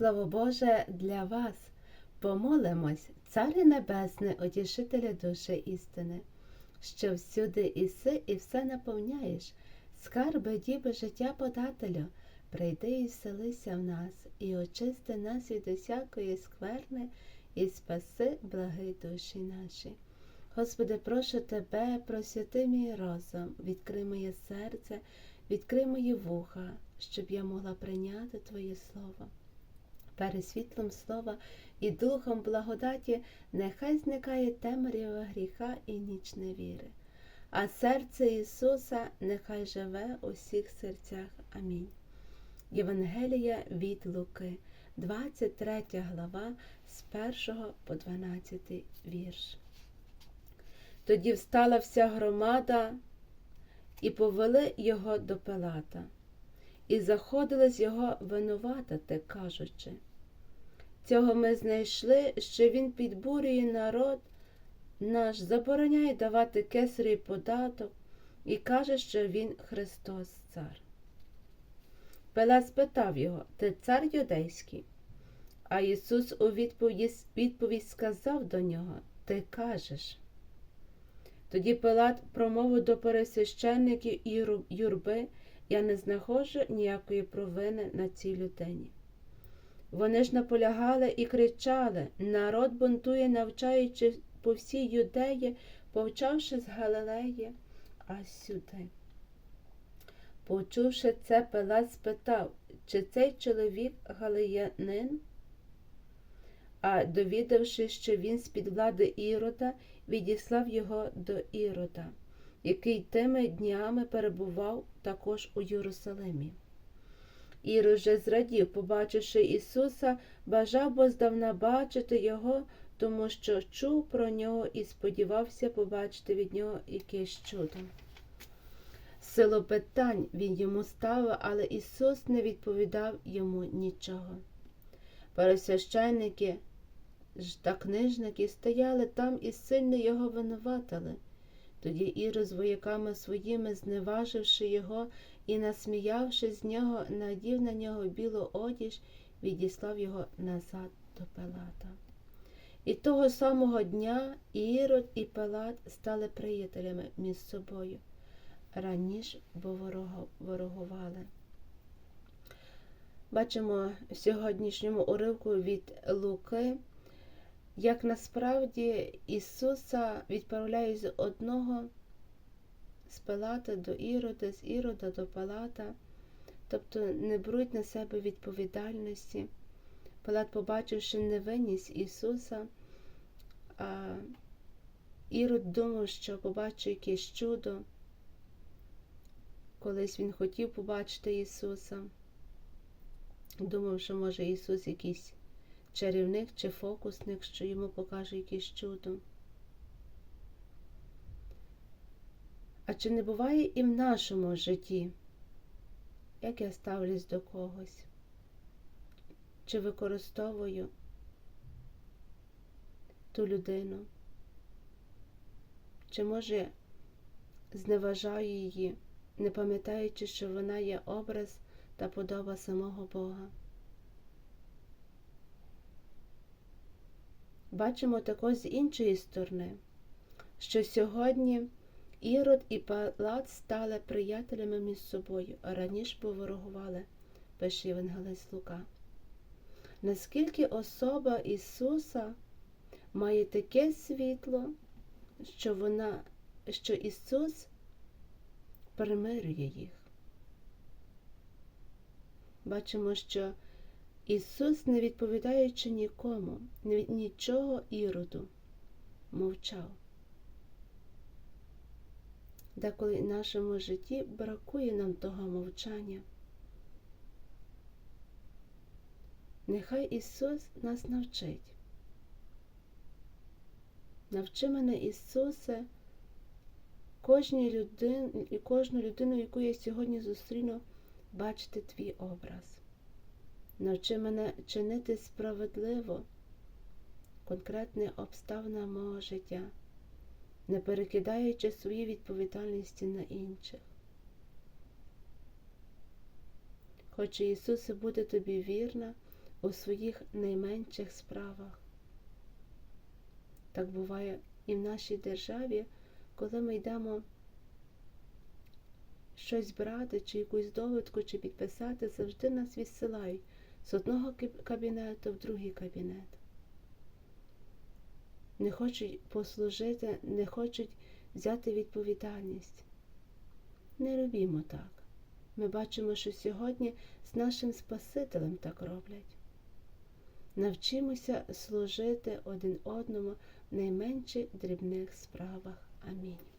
Слово Боже для вас. Помолимось, Царю Небесне, утішителя душі істини, що всюди іси і все наповняєш, скарби діби життя подателю, прийди і вселися в нас, і очисти нас від усякої скверни, і спаси благи душі наші. Господи, прошу Тебе, просвяти мій розум, відкрий моє серце, відкрий мої вуха, щоб я могла прийняти Твоє Слово. Перед світлом слова і духом благодаті нехай зникає темрява гріха і ніч невіри, а серце Ісуса нехай живе у всіх серцях. Амінь. Євангелія від Луки, 23 глава, з 1 по 12 вірш. Тоді встала вся громада і повели його до Пилата, і заходились його винуватити, кажучи. Цього ми знайшли, що він підбурює народ наш, забороняє давати кесарі податок і каже, що він Христос цар. Пилат спитав його, ти цар юдейський? А Ісус у відповідь, відповідь сказав до нього, Ти кажеш. Тоді Пилат промовив до пересвященників і юрби, я не знаходжу ніякої провини на цій людині. Вони ж наполягали і кричали народ бунтує, навчаючи по всій юдеї, повчавши з Галилеї, а сюди. Почувши це, Пилат спитав, чи цей чоловік галиянин? А довідавшись, що він з-під влади Ірода, відіслав його до Ірода, який тими днями перебував також у Єрусалимі. Ірод же зрадів, побачивши Ісуса, бажав бо здавна бачити Його, тому що чув про нього і сподівався побачити від нього якесь чудо. Силу питань він йому ставив, але Ісус не відповідав йому нічого. Пересвященники та книжники стояли там і сильно його винуватили. Тоді Ірод з вояками своїми, зневаживши його і, насміявши з нього, надів на нього білу одіж, відіслав його назад до Пилата. І того самого дня Ірод і Пилат стали приятелями між собою. Раніше бо ворогували. Бачимо в сьогоднішньому уривку від Луки, як насправді Ісуса відправляють з одного з Пилата до Ірода, з Ірода до Палата, тобто не беруть на себе відповідальності. Пилат, побачивши невинність Ісуса, а Ірод думав, що побачить якесь чудо. Колись він хотів побачити Ісуса, думав, що може Ісус якийсь чарівник чи фокусник, що йому покаже якесь чудо. А чи не буває і в нашому житті, як я ставлюсь до когось? Чи використовую ту людину? Чи може зневажаю її, не пам'ятаючи, що вона є образ та подоба самого Бога? Бачимо також з іншої сторони, що сьогодні Ірод і Палат стали приятелями між собою, а раніше поворогували, пише Євангелист Лука. Наскільки особа Ісуса має таке світло, що вона, що Ісус примирює їх. Бачимо, що Ісус, не відповідаючи нікому, нічого іроду, мовчав. Деколи в нашому житті бракує нам того мовчання. Нехай Ісус нас навчить. Навчи мене, Ісусе, кожній людин, кожну людину, яку я сьогодні зустріну, бачити твій образ. Навчи мене чинити справедливо конкретне обставина мого життя, не перекидаючи свої відповідальності на інших. Хоче Ісусе бути тобі вірна у своїх найменших справах. Так буває і в нашій державі, коли ми йдемо щось брати, чи якусь довідку, чи підписати, завжди нас відсилають з одного кабінету в другий кабінет. Не хочуть послужити, не хочуть взяти відповідальність. Не робімо так. Ми бачимо, що сьогодні з нашим Спасителем так роблять. Навчимося служити один одному в найменших дрібних справах. Амінь.